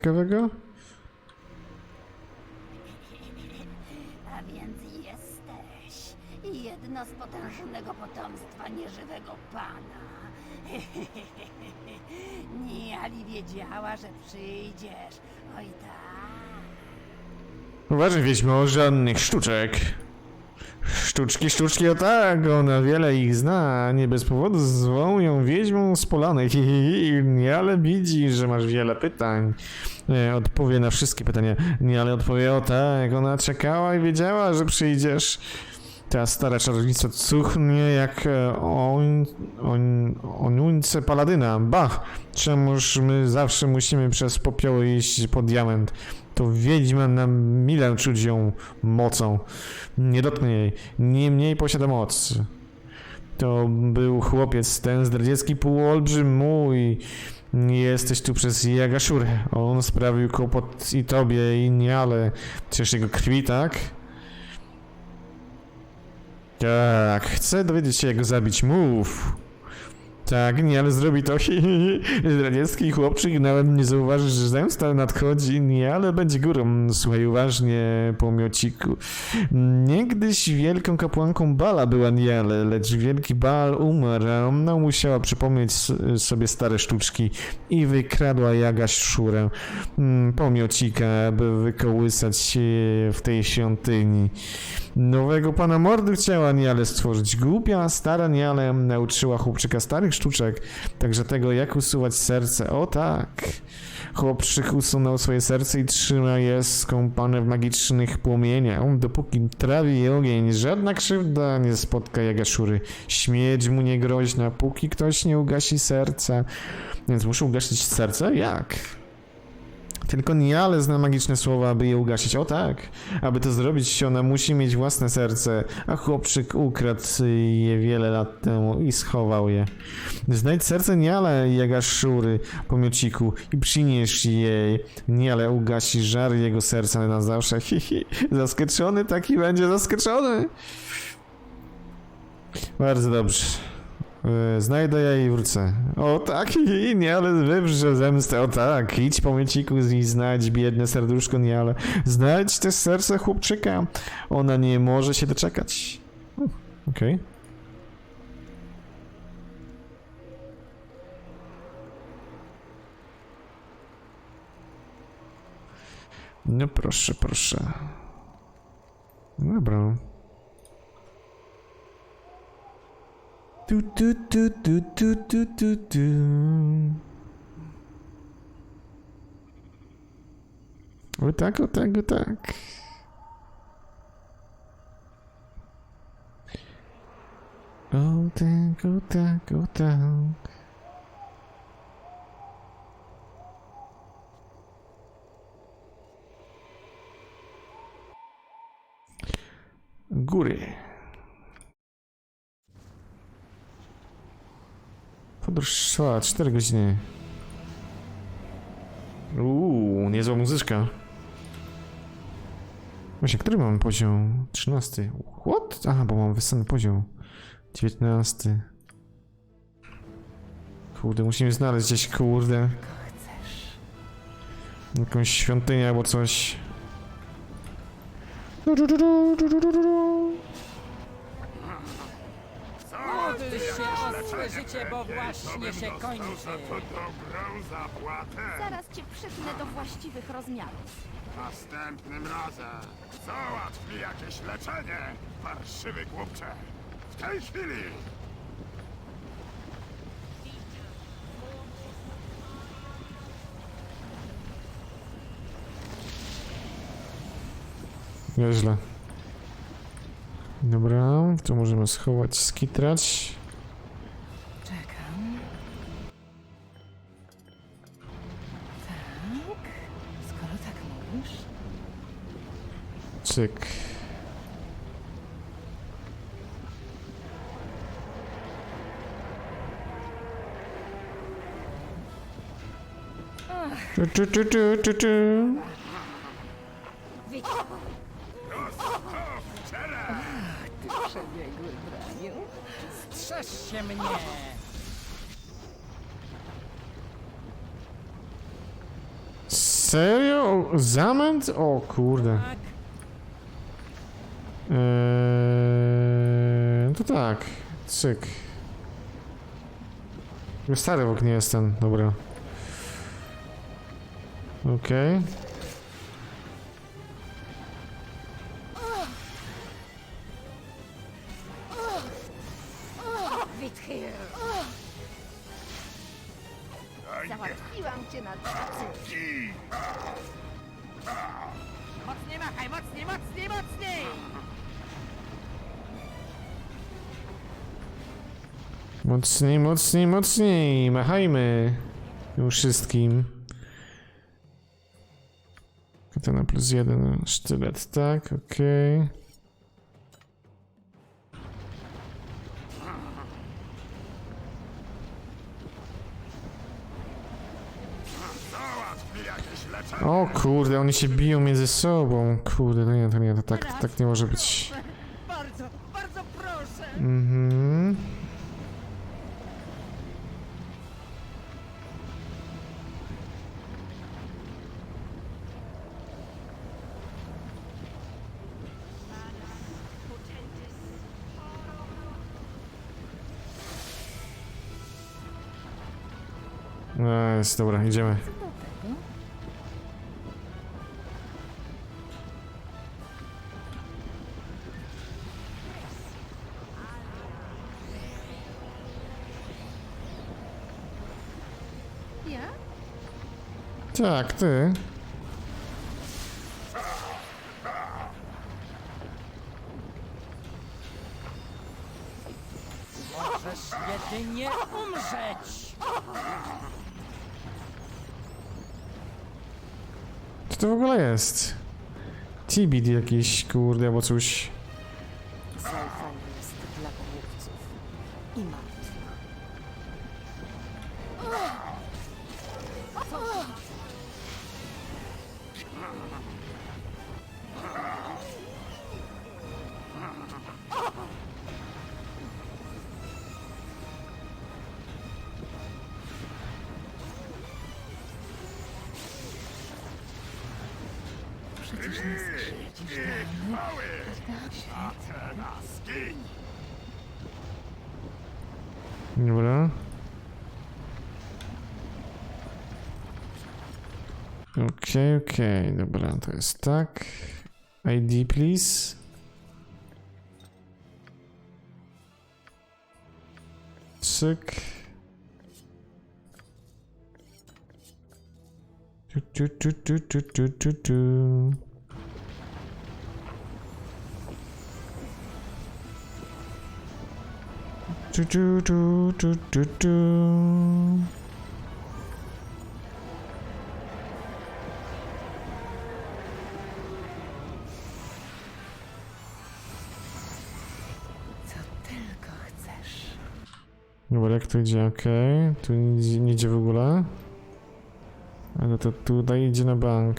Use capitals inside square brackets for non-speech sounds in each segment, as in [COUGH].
ciekawego? A więc jesteś jedno z potężnego potomstwa nieżywego pana. [LAUGHS] Niali wiedziała, że przyjdziesz. Oj tak. Uważaj, wiedźmo, żadnych sztuczek. Sztuczki, sztuczki, o tak, ona wiele ich zna, nie bez powodu zwą ją wiedźmą z polany, hi, [LAUGHS] hi, nie, ale widzi, że masz wiele pytań. Nie, odpowie na wszystkie pytania, nie, ale odpowie, o tak, ona czekała i wiedziała, że przyjdziesz. Ta stara czarownica cuchnie jak e, on, on, onuńce paladyna. Bah, czemuż my zawsze musimy przez popioły iść po diament. To wiedźma na milę czuć ją mocą. Nie dotknę jej, niemniej posiada moc. To był chłopiec, ten zdradziecki półolbrzym mój. Jesteś tu przez Jagaszurę. On sprawił kłopot i tobie, i nie, ale przecież jego krwi, tak? Tak, chcę dowiedzieć się, jak go zabić. Mów. Tak, nie, ale zrobi to. [LAUGHS] hi. Zdradziecki chłopczyk nawet nie zauważy, że zemsta nadchodzi. Nie, ale będzie górą. Słuchaj uważnie, pomiociku. Niegdyś wielką kapłanką Bala była Niale, lecz wielki Bal umarł, a ona musiała przypomnieć sobie stare sztuczki i wykradła Jagaś Szurę. Mm, Pomiocika, by wykołysać się w tej świątyni. Nowego pana mordy chciała Niale stworzyć. Głupia, stara Niale nauczyła chłopczyka starych sztuczek, także tego jak usuwać serce. O tak. Chłopczyk usunął swoje serce i trzyma je skąpane w magicznych płomieniach. Dopóki trawi ogień, żadna krzywda nie spotka Jagaszury. Śmierć mu nie groźna, póki ktoś nie ugasi serca. Więc muszę ugasić serce? Jak? Tylko Niale zna magiczne słowa, aby je ugasić. O tak. Aby to zrobić, ona musi mieć własne serce, a chłopczyk ukradł je wiele lat temu i schował je. Znajdź serce Niale, Jagaszury, pomiociku, i przynieś jej. Niale ugasi żar jego serca na zawsze. [LAUGHS] Hi, hi. Zaskoczony taki będzie zaskoczony. Bardzo dobrze. E, Znajdę ja i wrócę. O tak, i nie, ale wywrze zemstę. O tak, idź po myciku i znajdź biedne serduszko, nie, ale znajdź też serce chłopczyka. Ona nie może się doczekać. Okej. No proszę, proszę. Dobra. Tu, tu, tu, tu, tu, tu, tu, tu. O tak, o tak, o tak. O tak, o tak, o tak. Góry. Podróż trwała 4 godziny. Uuu, niezła muzyczka. Właśnie, który mam poziom? 13. What? Aha, bo mam wyssany poziom. 19. Kurde, musimy znaleźć gdzieś, kurde. Jakąś świątynię albo coś. Du, du, du, du, du. Módl się o swe życie, bo właśnie się kończy. dobrą zapłatę. Zaraz cię przytnę do właściwych rozmiarów. Następnym razem załatw mi jakieś leczenie, parszywy głupcze. W tej chwili! Nieźle. Dobra, tu możemy schować, skitrać. Czekam. Tak, skoro tak mówisz. Cyk. Czu, czu, czu, czu, czu, czu. Strzeż się mnie! Serio? Zamęt? O kurde. Tak, Eee, to tak. Cyk. Tylko Stary w oknie jest ten, dobra. Okej. Withyr! Mocniej, mocniej, mocniej. Machajmy. Tym wszystkim. Katana plus jeden. Sztylet, tak, okej. Leczenie! O kurde, oni się biją między sobą. Kurde, to nie, to nie, to tak, tak nie może być. Bardzo, bardzo proszę! Mhm. No jest, dobra, idziemy. Ja? Tak, ty. Możesz jedynie umrzeć! Co to w ogóle jest? Tibid jakiś, kurde, albo coś. Dobra. Okej, okej, dobra, to jest tak. ID, please. Cyk. Tu, tu, tu, tu, tu, tu, tu, tu. Tu, tu, tu, tu, tu, tu. Co tylko chcesz. Dobra, jak to idzie? Okej. Tu nie, nie idzie w ogóle. Ale to tutaj idzie na bank.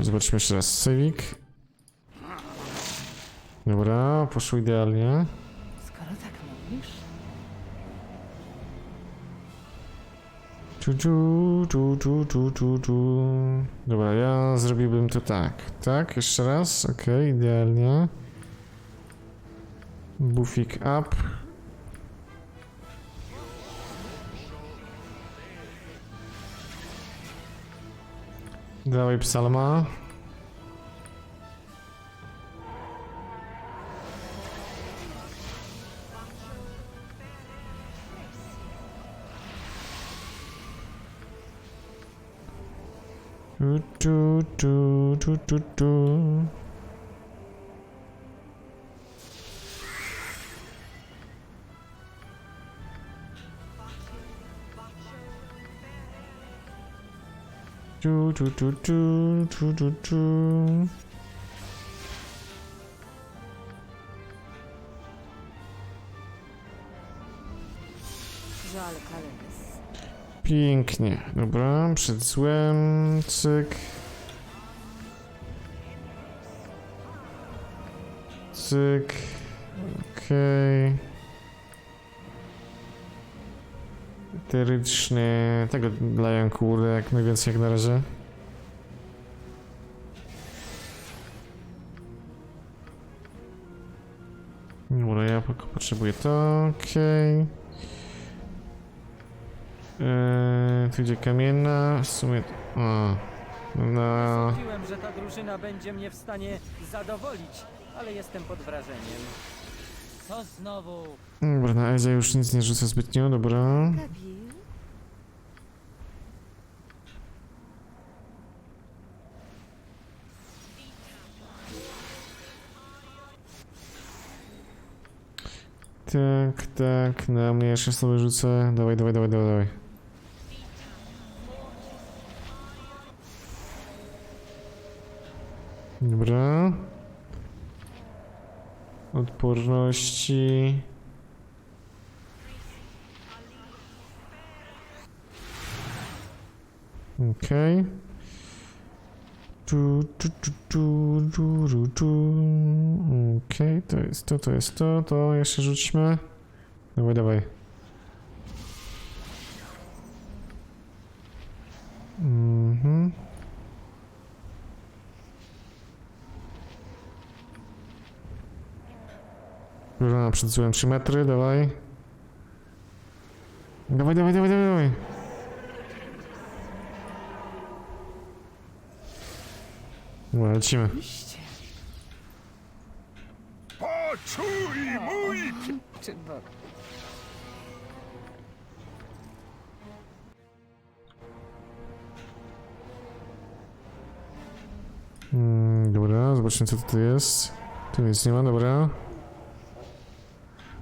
Zobaczmy jeszcze raz. Civic. Dobra, poszło idealnie. Skoro tak mówisz, Tu, tu, tu, tu, tu, tu, tu. Dobra, ja zrobiłbym to tak. Tak, jeszcze raz. Okej, idealnie. Buffik up. Dawaj psalma. Tu, tu, tu, tu, tu, tu. Żal Kales. Pięknie. Dobra, przed złem, cyk. Cyk. Okej. Eteryczny. Tego daję kurde jak najwięcej jak na razie. Potrzebuję to. Okej. Eee, tu idzie kamienna. W sumie. O. No. Sądziłem, że ta drużyna będzie mnie w stanie zadowolić, ale jestem pod wrażeniem. Co znowu? Dobra, na Ezie już nic nie rzucę zbytnio, dobra. Kabil? Tak, tak, na mnie jeszcze sobie rzucę. Dawaj, dawaj, dawaj, dawaj, dawaj. Dobra. Odporności. Okej. Tu, tu, tu, tu, tu, tu, tu. Okej, to jest to, to jest to, to jeszcze rzućmy. Dawaj, dawaj. Mhm. Różana przed złem 3 metry, dawaj. Dawaj, dawaj, dawaj, dawaj, dawaj. Dobra, lecimy. Poczuj mój Czy bo... Mm, dobra, zobaczmy co tutaj jest. Tu nic nie ma, dobra.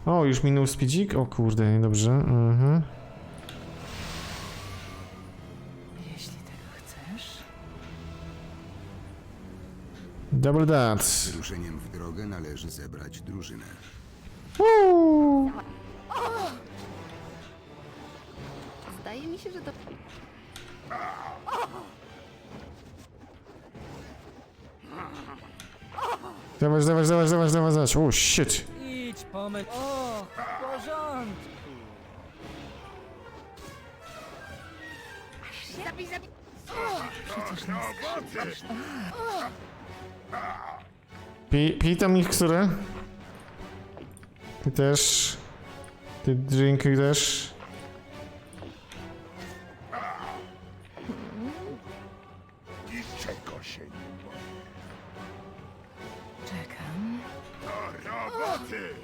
O, już minął speedzik? O kurde, niedobrze. Mhm. Double that. Wyruszeniem w drogę należy zebrać drużynę. Zdaje mi się, że to... Dawać, dawać, dawać, dawać, dawać, dawać. O, shit. Idź pomyśl. O, w porządku. Zabij, zabij! Pij, pij tam miksturę. Ty też. Ty drinki też. niczego się nie boję. Czekam. Do roboty!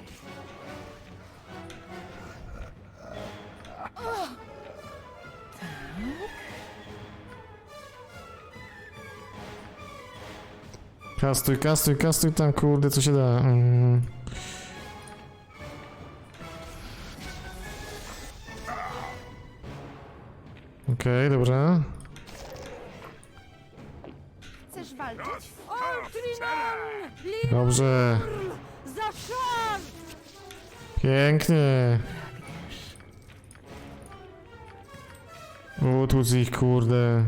Kastuj, kastuj, kastuj tam, kurde, co się da. Mm. Okej, dobra. Chcesz walczyć? Dobrze. Pięknie. Utłuc ich, kurde.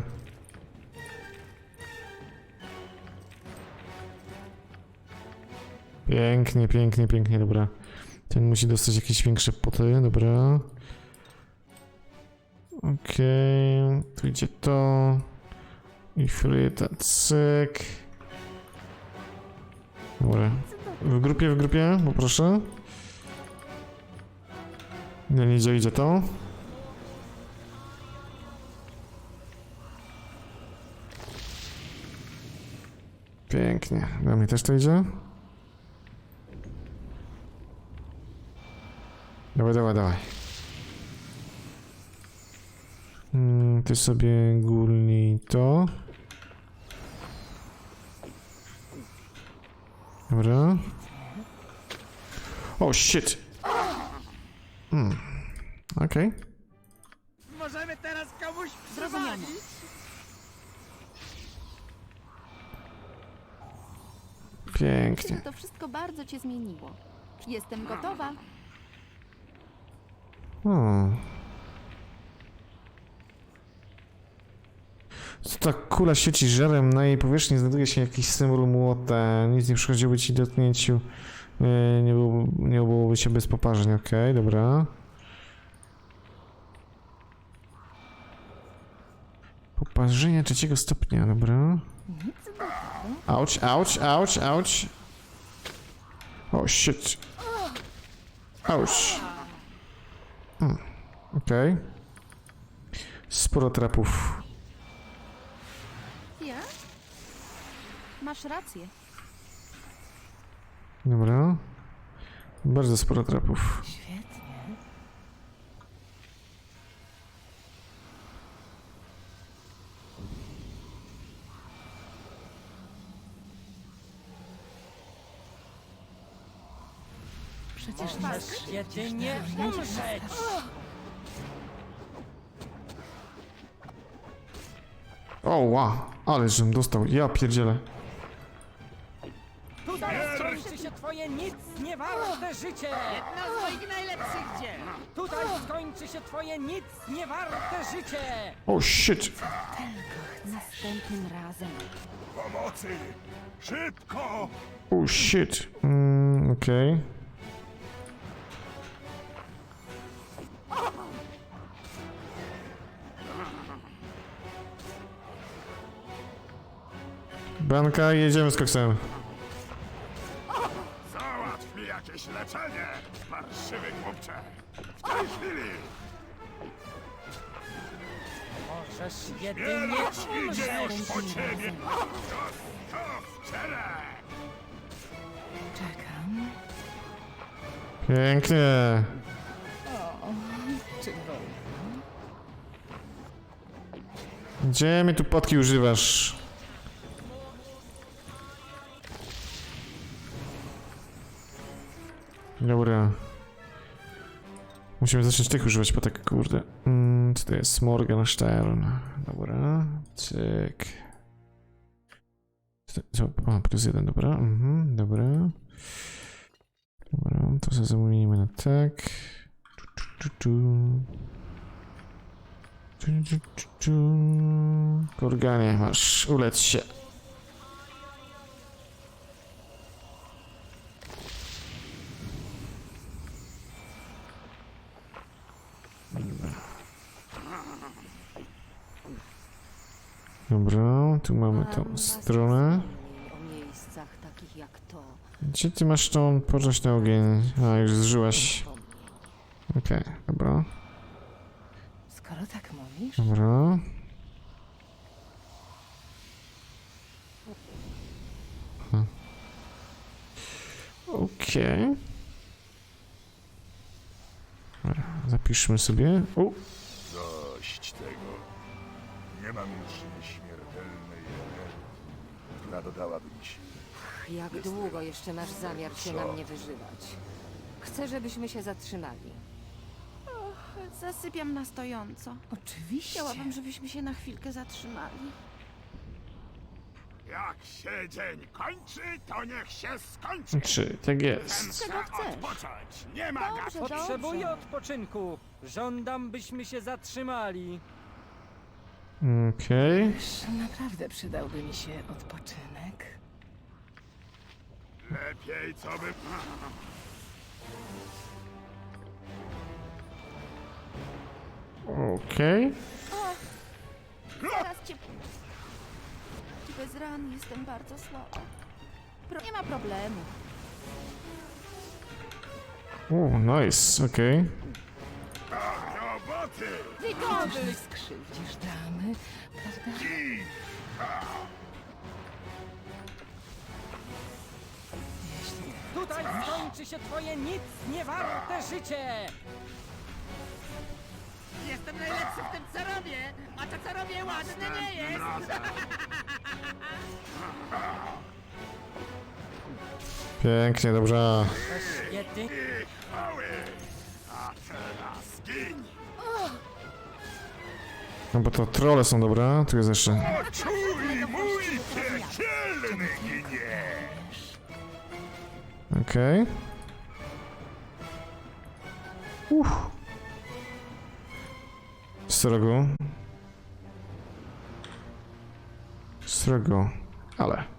Pięknie, pięknie, pięknie, dobra. Ten musi dostać jakieś większe poty, dobra. Okej, tu idzie to. I fryta, cyk. Dobra. W grupie, w grupie, poproszę. Nie, nie idzie, idzie to. Pięknie. Dla mnie też to idzie. Dawaj, dawaj, dawaj. Mm, ty sobie gulnij to. Dobra. O, shit. Hmm. Okej. Możemy teraz komuś Zrozumiano. Pięknie. To wszystko bardzo cię zmieniło. Jestem gotowa. O. Co ta kula świeci żarem, na jej powierzchni znajduje się jakiś symbol młota. Nic nie przychodziłoby ci dotknięciu. Nie, było, nie byłoby Oby się bez poparzeń, okej, dobra. Poparzenia trzeciego stopnia, dobra. Auć, auć, auć, auć. O, shit. Auć. Hmm. Okej. Sporo trapów. Ja? Masz rację. Dobra. Bardzo sporo trapów. Przecież nie Możesz jedynie umrzeć! O, ła. Ale żem dostał. Ja pierdzielę. Tutaj skończy się twoje nic niewarte życie! Jedno z moich najlepszych dzieł. Tutaj skończy się twoje nic niewarte życie! O, shit. Następnym razem. Pomocy! Szybko! O, shit. Mm, okej. Banka, jedziemy z koksem. Załatw mi jakieś leczenie, parszywy głupcze! W tej chwili! Możesz jedynie Bierać idzie umrzeć! już po ciebie! To czekam. Pięknie. Czy wolno? Gdzie mi tu potki używasz? Dobra. Musimy zacząć tych używać, bo tak kurde. Mm, co to jest? Morgenstern. Dobra. Cyk. A, plus jeden, dobra. Mhm, dobra. Dobra, to sobie zamienimy na tak. Tu, tu, tu, tu. Kurganie, masz, uleć się. Dobra, tu mamy tą stronę. Gdzie ty masz tą na ogień? A, już zżyłaś. Okej, dobra. Skoro tak mówisz, Dobra. Okej. Dobra, Zapiszmy sobie. Tego. Nie mam już nieśmiertelnej energii, która dodałaby mi sił. Jak długo jeszcze masz zamiar się na mnie wyżywać? Chcę, żebyśmy się zatrzymali. Zasypiam na stojąco. oczywiście. Chciałabym, żebyśmy się na chwilkę zatrzymali. Jak się dzień kończy, to niech się skończy! czy tak jest? Czego chcesz? odpocząć! Nie ma Dobrze! Potrzebuję odpoczynku! Żądam, byśmy się zatrzymali! Okej. Wiesz, Naprawdę przydałby mi się odpoczynek. Lepiej co by... Okej. Zaraz cię... Bez ran jestem bardzo słaba. Pro... Nie ma problemu. O, nice, okej. Roboty! Dobrze skrzywdzisz damy, prawda? Jeśli Tutaj skończy się twoje nic niewarte życie! Jestem najlepszy w tym, co robię, a to, co robię, ładne nie jest. Razem. Pięknie, dobrze. Jedynie... No bo to trolle są, dobra? Tu jest jeszcze. Okej. Srogo. Srogo. Ale